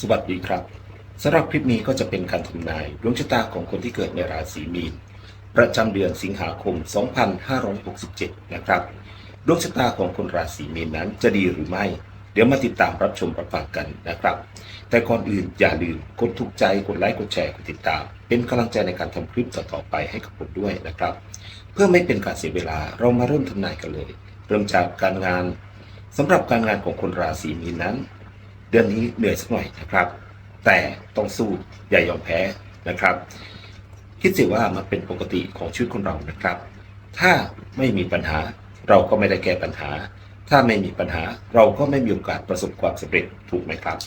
สวัสดีครับสำหรับคลิปนี้ก็จะเป็นการทำนายดวงชะตาของคนที่เกิดในราศีมีน ประจำเดือนสิงหาคม 2567 นะครับ ดวงชะตาของคนราศีมีนนั้นจะดีหรือไม่ เดี๋ยวมาติดตามรับชมรับฟังกันนะครับ แต่ก่อนอื่นอย่าลืมกดถูกใจกดไลค์กดแชร์กดติดตาม เป็นกำลังใจในการทำคลิปต่อๆไปให้กับผมด้วยนะครับ เพื่อไม่เป็นการเสียเวลาเรามาเริ่มทำนายกันเลย เริ่มจากการงานสำหรับการงานของคนราศีมีนนั้น ดือนนี้เหนื่อยสักหน่อยนะครับ แต่ต้องสู้อย่ายอมแพ้นะครับ คิดสิว่ามันเป็นปกติของชีวิตคนเรานะครับ ถ้าไม่มีปัญหาเราก็ไม่ได้แก้ปัญหา ถ้าไม่มีปัญหาเราก็ไม่มีโอกาสประสบความสำเร็จถูกไหมครับ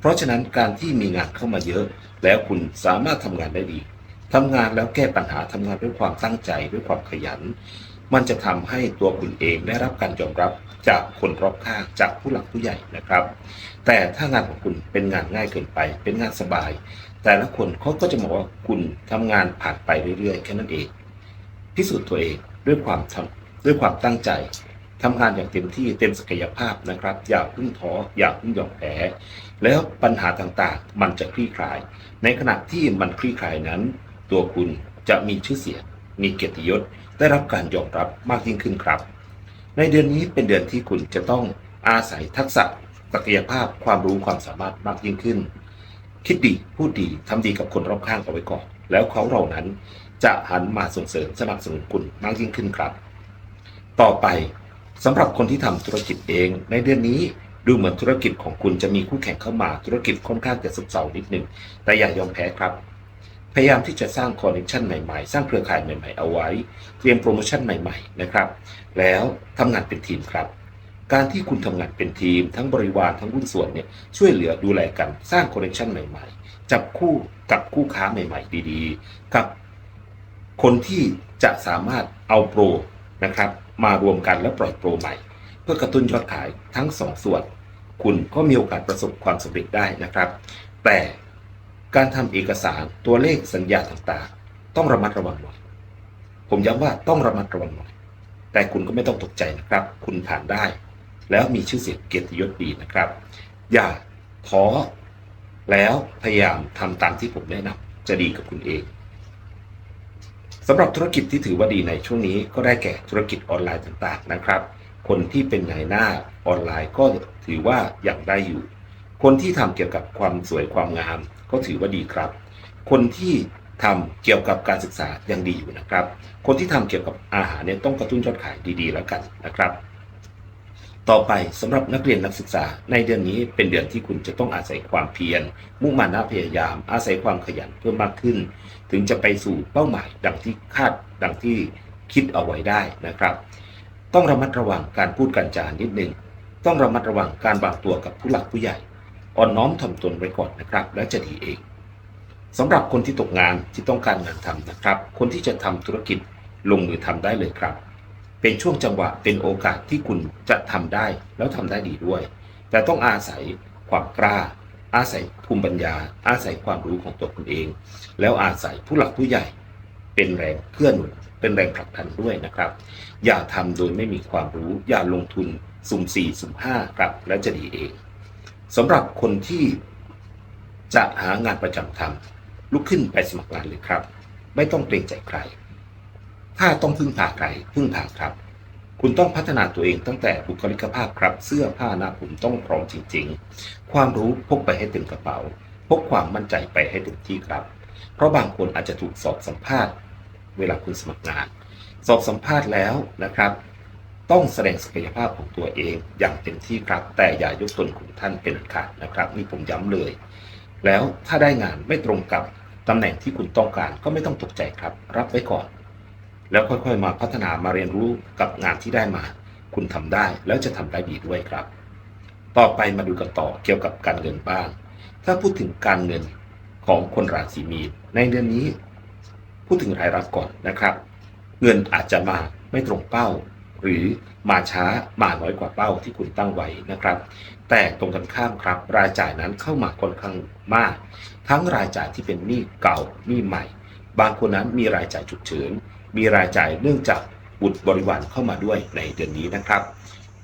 เพราะฉะนั้นการที่มีงานเข้ามาเยอะ แล้วคุณสามารถทำงานได้ดีทำงานแล้วแก้ปัญหาทำงานด้วยความตั้งใจด้วยความขยัน มันจะทำให้ตัวคุณเองได้รับการยอมรับจากคนรอบข้างจากผู้หลักผู้ใหญ่นะครับ แต่ถ้างานของคุณเป็นงานง่ายเกินไป เป็นงานสบาย แต่ละคนเขาก็จะมองว่าคุณทำงานผ่านไปเรื่อยๆแค่นั้นเอง พิสูจน์ตัวเองด้วยความทำด้วยความตั้งใจทำงานอย่างเต็มที่เต็มศักยภาพนะครับ อย่าพึ่งท้ออย่าพึ่งยอมแพ้แล้วปัญหาต่างๆ มันจะคลี่คลาย ในขณะที่มันคลี่คลายนั้น ตัวคุณจะมีชื่อเสียงมีเกียรติยศ ได้รับการยอมรับมากยิ่งขึ้นครับ ในเดือนนี้เป็นเดือนที่คุณจะต้องอาศัยทักษะศักยภาพความรู้ความสามารถมากยิ่งขึ้น คิดดีพูดดีทำดีกับคนรอบข้างเอาไว้ก่อน แล้วเขาเหล่านั้นจะหันมาส่งเสริมสนับสนุนคุณมากยิ่งขึ้นครับ ต่อไปสำหรับคนที่ทำธุรกิจเอง ในเดือนนี้ดูเหมือนธุรกิจของคุณจะมีคู่แข่งเข้ามาธุรกิจค่อนข้างจะซบเซานิดหนึ่งแต่อย่ายอมแพ้ครับ พยายามที่จะสร้างคอนเนคชันใหม่ๆ สร้างเครือข่ายใหม่ๆ เอาไว้ เตรียมโปรโมชั่นใหม่ๆนะครับ แล้วทำงานเป็นทีมครับ การที่คุณทำงานเป็นทีม ทั้งบริวารทั้งหุ้นส่วนเนี่ยช่วยเหลือดูแลกันสร้างคอนเนคชันใหม่ๆ จับคู่กับคู่ค้าใหม่ๆ ดีๆ กับคนที่จะสามารถเอาโปรนะครับมารวมกันแล้วปล่อยโปรใหม่ เพื่อกระตุ้นยอดขายทั้งสองส่วน คุณก็มีโอกาสประสบความสำเร็จได้นะครับ แต่ การทำเอกสารตัวเลขสัญญาต่างๆ ต้องระมัดระวังหน่อยผมย้ำว่าต้องระมัดระวังหน่อยแต่คุณก็ไม่ต้องตกใจนะครับ คุณผ่านได้ แล้วมีชื่อเสียงเกียรติยศดีนะครับ อย่าท้อแล้วพยายามทำตามที่ผมแนะนำจะดีกับคุณเองสำหรับธุรกิจที่ถือว่าดีในช่วงนี้ก็ได้แก่ธุรกิจออนไลน์ต่างๆนะครับ คนที่เป็นนายหน้าออนไลน์ก็ถือว่าอย่างได้อยู่ คนที่ทำเกี่ยวกับความสวยความงาม ก็ถือว่าดีครับ คนที่ทำเกี่ยวกับการศึกษายังดีอยู่นะครับ คนที่ทำเกี่ยวกับอาหารเนี่ยต้องกระตุ้นยอดขายดีๆ แล้วกันนะครับ ต่อไปสำหรับนักเรียนนักศึกษาในเดือนนี้เป็นเดือนที่คุณจะต้องอาศัยความเพียร มุ่งมั่นะพยายาม อาศัยความขยันเพิ่มมากขึ้น ถึงจะไปสู่เป้าหมายดังที่คาดดังที่คิดเอาไว้ได้นะครับ ต้องระมัดระวังการพูดการจานิดนึงต้องระมัดระวังการวางตัวกับผู้หลักผู้ใหญ่ อ่อนน้อมถ่อมตนไว้ก่อนนะครับ แล้วจะดีเองสำหรับคนที่ตกงานที่ต้องการงานทำนะครับ คนที่จะทำธุรกิจลงมือทำได้เลยครับ เป็นช่วงจังหวะเป็นโอกาสที่คุณจะทำได้แล้วทำได้ดีด้วย แต่ต้องอาศัยความกล้า อาศัยภูมิปัญญา อาศัยความรู้ของตัวคุณเอง แล้วอาศัยผู้หลักผู้ใหญ่ เป็นแรงเพื่อหนุนเป็นแรงผลักดันด้วยนะครับ อย่าทำโดยไม่มีความรู้ อย่าลงทุนสุ่มสี่สุ่มห้าครับแล้วจะดีเอง สำหรับคนที่จะหางานประจำทำลุกขึ้นไปสมัครงานเลยครับ ไม่ต้องเกรงใจใคร ถ้าต้องพึ่งพาใครพึ่งพาครับ คุณต้องพัฒนาตัวเองตั้งแต่บุคลิกภาพครับ เสื้อผ้าหน้าผมต้องพร้อมจริง ๆ ความรู้พกไปให้เต็มกระเป๋า พกความมั่นใจไปให้เต็มที่ครับ เพราะบางคนอาจจะถูกสอบสัมภาษณ์ เวลาคุณสมัครงาน สอบสัมภาษณ์แล้วนะครับ ต้องแสดงศักยภาพของตัวเองอย่างเต็มที่ครับ แต่อย่ายกตนของท่านเป็นขาดนะครับ นี่ผมย้ำเลย แล้วถ้าได้งานไม่ตรงกับตำแหน่งที่คุณต้องการก็ไม่ต้องตกใจครับ รับไว้ก่อน แล้วค่อยๆมาพัฒนามาเรียนรู้กับงานที่ได้มา คุณทำได้แล้วจะทำได้ดีด้วยครับ ต่อไปมาดูกันต่อเกี่ยวกับการเงินบ้าง ถ้าพูดถึงการเงินของคนราศีมีนในเดือนนี้ พูดถึงรายรับก่อนนะครับ เงินอาจจะมาไม่ตรงเป้า หรือมาช้ามาน้อยกว่าเป้าที่คุณตั้งไว้นะครับ แต่ตรงกันข้ามครับ รายจ่ายนั้นเข้ามาค่อนข้างมาก ทั้งรายจ่ายที่เป็นหนี้เก่าหนี้ใหม่ บางคนนั้นมีรายจ่ายฉุกเฉินมีรายจ่ายเนื่องจากบุตรบริวารเข้ามาด้วยในเดือนนี้นะครับ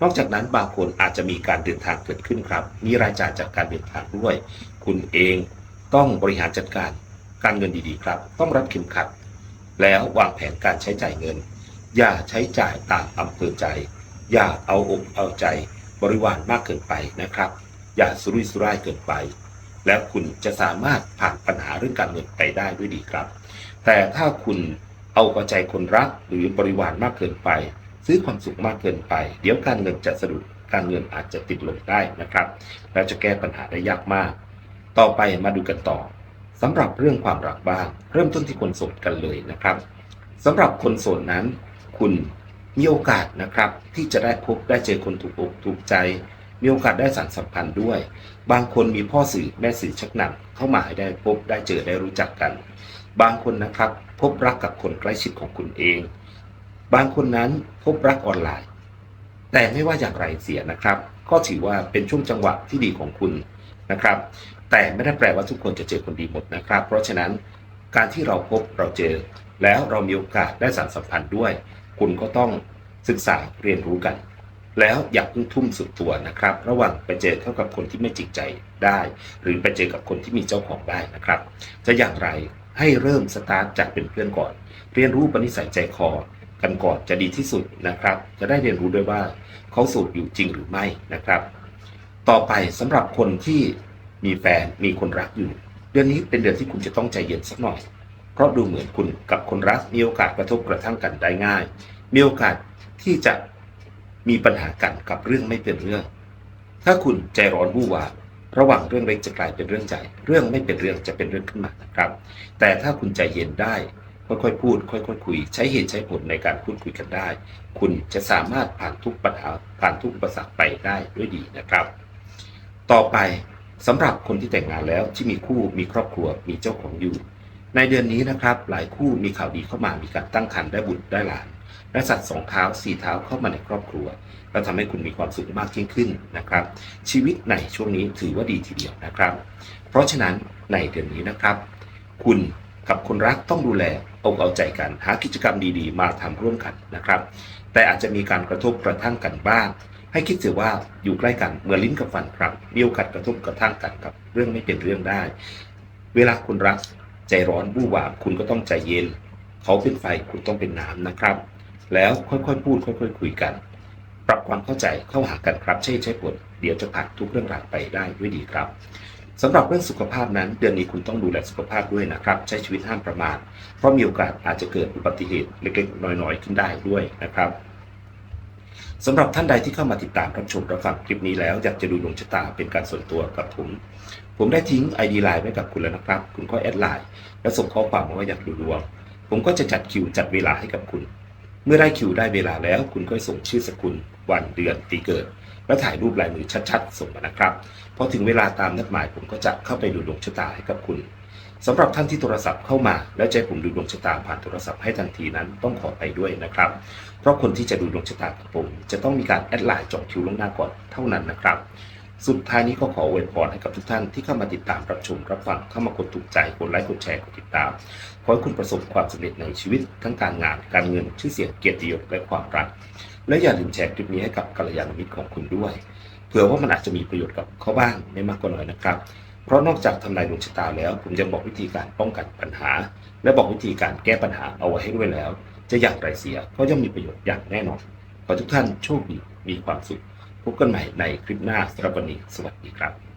นอกจากนั้นบางคนอาจจะมีการเดินทางเกิดขึ้นครับ มีรายจ่ายจากการเดินทางด้วย คุณเองต้องบริหารจัดการการเงินดีๆ ครับ ต้องรัดเข็มขัด แล้ววางแผนการใช้จ่ายเงิน อย่าใช้จ่ายตามอำเภอใจ อย่าเอาอกเอาใจบริวารมากเกินไปนะครับ อย่าสุรุ่ยสุร่ายเกินไป แล้วคุณจะสามารถผ่านปัญหาเรื่องการเงินไปได้ด้วยดีครับ แต่ถ้าคุณเอากระใจคนรักหรือบริวารมากเกินไป ซื้อความสุขมากเกินไป เดี๋ยวการเงินจะสะดุดการเงินอาจจะติดลมได้นะครับ และจะแก้ปัญหาได้ยากมาก ต่อไปมาดูกันต่อสำหรับเรื่องความรักบ้าง เริ่มต้นที่คนโสดกันเลยนะครับสำหรับคนโสดนั้น คุณมีโอกาสนะครับที่จะได้พบได้เจอคนถูกอกถูกใจ มีโอกาสได้สานสัมพันธ์ด้วย บางคนมีพ่อสื่อแม่สื่อชักนำเข้ามาให้ได้พบได้เจอได้รู้จักกัน บางคนนะครับพบรักกับคนใกล้ชิดของคุณเอง บางคนนั้นพบรักออนไลน์ แต่ไม่ว่าอย่างไรเสียนะครับ ก็ถือว่าเป็นช่วงจังหวะที่ดีของคุณนะครับ แต่ไม่ได้แปลว่าทุกคนจะเจอคนดีหมดนะครับ เพราะฉะนั้นการที่เราพบเราเจอ แล้วเรามีโอกาสได้สานสัมพันธ์ด้วย คุณก็ต้องศึกษาเรียนรู้กัน แล้วอย่าเพิ่งทุ่มสุดตัวนะครับ ระหว่างไปเจอเข้ากับคนที่ไม่จริงใจได้ หรือไปเจอกับคนที่มีเจ้าของได้นะครับ จะอย่างไรให้เริ่มสตาร์ทจากเป็นเพื่อนก่อน เรียนรู้ปณิสัยใจคอกันก่อนจะดีที่สุดนะครับ จะได้เรียนรู้ด้วยว่าเขาสูตรอยู่จริงหรือไม่นะครับ ต่อไปสำหรับคนที่มีแฟนมีคนรักอยู่ เดือนนี้เป็นเดือนที่คุณจะต้องใจเย็นสักหน่อย ราะดูเหมือนคุณกับคนรักมีโอกาสกระทบกระทั่งกันได้ง่าย มีโอกาสที่จะมีปัญหากันกับเรื่องไม่เป็นเรื่อง ถ้าคุณใจร้อนวู่วามระหว่างเรื่องเล็กจะกลายเป็นเรื่องใหญ่ เรื่องไม่เป็นเรื่องจะเป็นเรื่องขึ้นมานะครับ แต่ถ้าคุณใจเย็นได้ ค่อยๆพูด ค่อยๆคุย ใช้เหตุใช้ผลในการพูดคุยกันได้ คุณจะสามารถผ่านทุกปัญหาผ่านทุกอุปสรรคไปได้ด้วยดีนะครับ ต่อไปสำหรับคนที่แต่งงานแล้วที่มีคู่มีครอบครัวมีเจ้าของอยู่ ในเดือนนี้นะครับหลายคู่มีข่าวดีเข้ามามีการตั้งครรภ์ได้บุตรได้หลานและสัตว์สองเท้าสี่เท้าเข้ามาในครอบครัวและทำให้คุณมีความสุขมากยิ่งขึ้นนะครับ ชีวิตในช่วงนี้ถือว่าดีทีเดียวนะครับ เพราะฉะนั้นในเดือนนี้นะครับ คุณกับคนรักต้องดูแลอกเอาใจกันหากิจกรรมดีๆ มาทำร่วมกันนะครับ แต่อาจจะมีการกระทบกระทั่งกันบ้าง ให้คิดเสียว่าอยู่ใกล้กันเหมือนลิ้นกับฟันครับมีโอกาสกระทบกระทั่งกันกับ เรื่องไม่เป็นเรื่องได้ เวลาคุณรัก ใจร้อนบู้วามคุณก็ต้องใจเย็น เขาเป็นไฟคุณต้องเป็นน้ำนะครับ แล้วค่อยๆพูดค่อย ๆ คุยกัน ปรับความเข้าใจเข้าหากันครับใช่ใช่ผลเดี๋ยวจะผ่านทุกเรื่องราวไปได้ด้วยดีครับสำหรับเรื่องสุขภาพนั้น เดือนนี้คุณต้องดูแลสุขภาพด้วยนะครับ ใช้ชีวิตห้ามประมาทเพราะมีโอกาสอาจจะเกิดอุบัติเหตุเล็กๆน้อยๆขึ้นได้ด้วยนะครับ สำหรับท่านใดที่เข้ามาติดตามรับชมรับฟังคลิปนี้แล้วอยากจะดูดวงชะตาเป็นการส่วนตัวกับผม ผมได้ทิ้ง ID ไลน์ไว้กับคุณแล้วนะครับ คุณก็แอดไลน์และส่งข้อความมาว่าอยากดูดวง ผมก็จะจัดคิวจัดเวลาให้กับคุณ เมื่อได้คิวได้เวลาแล้ว คุณก็ส่งชื่อสกุล วันเดือนปีเกิด แล้วถ่ายรูปลายมือชัดๆ ส่งมานะครับพอถึงเวลาตามนัดหมายผมก็จะเข้าไปดูดวงชะตาให้กับคุณ สำหรับท่านที่โทรศัพท์เข้ามา แล้วใจผมดูดวงชะตาผ่านโทรศัพท์ให้ทันทีนั้นต้องขอไปด้วยนะครับ เพราะคนที่จะดูดวงชะตากับผม จะต้องมีการแอดไลน์จองคิวล่วงหน้าก่อนเท่านั้นนะครับ สุดท้ายนี้ก็ขออวยพรให้กับทุกท่านที่เข้ามาติดตามรับชมรับฟังเข้ามากดถูกใจกดไลค์กดแชร์กดติดตามขอให้คุณประสบความสำเร็จในชีวิตทั้งการงานการเงินชื่อเสียงเกียรติยศและความรักและอย่าลืมแชร์คลิปนี้ให้กับกัลยาณมิตรของคุณด้วยเผื่อว่ามันอาจจะมีประโยชน์กับเขาบ้างไม่มากก็น้อยนะครับ เพราะนอกจากทำนายดวงชะตาแล้ว ผมจะบอกวิธีการป้องกันปัญหา และบอกวิธีการแก้ปัญหาเอาไว้ให้ด้วยแล้ว จะอย่างไรเสียก็ย่อมมีประโยชน์อย่างแน่นอนขอทุกท่านโชคดีมีความสุขพบกันใหม่ในคลิปหน้าสำหรับวันนี้สวัสดีครับ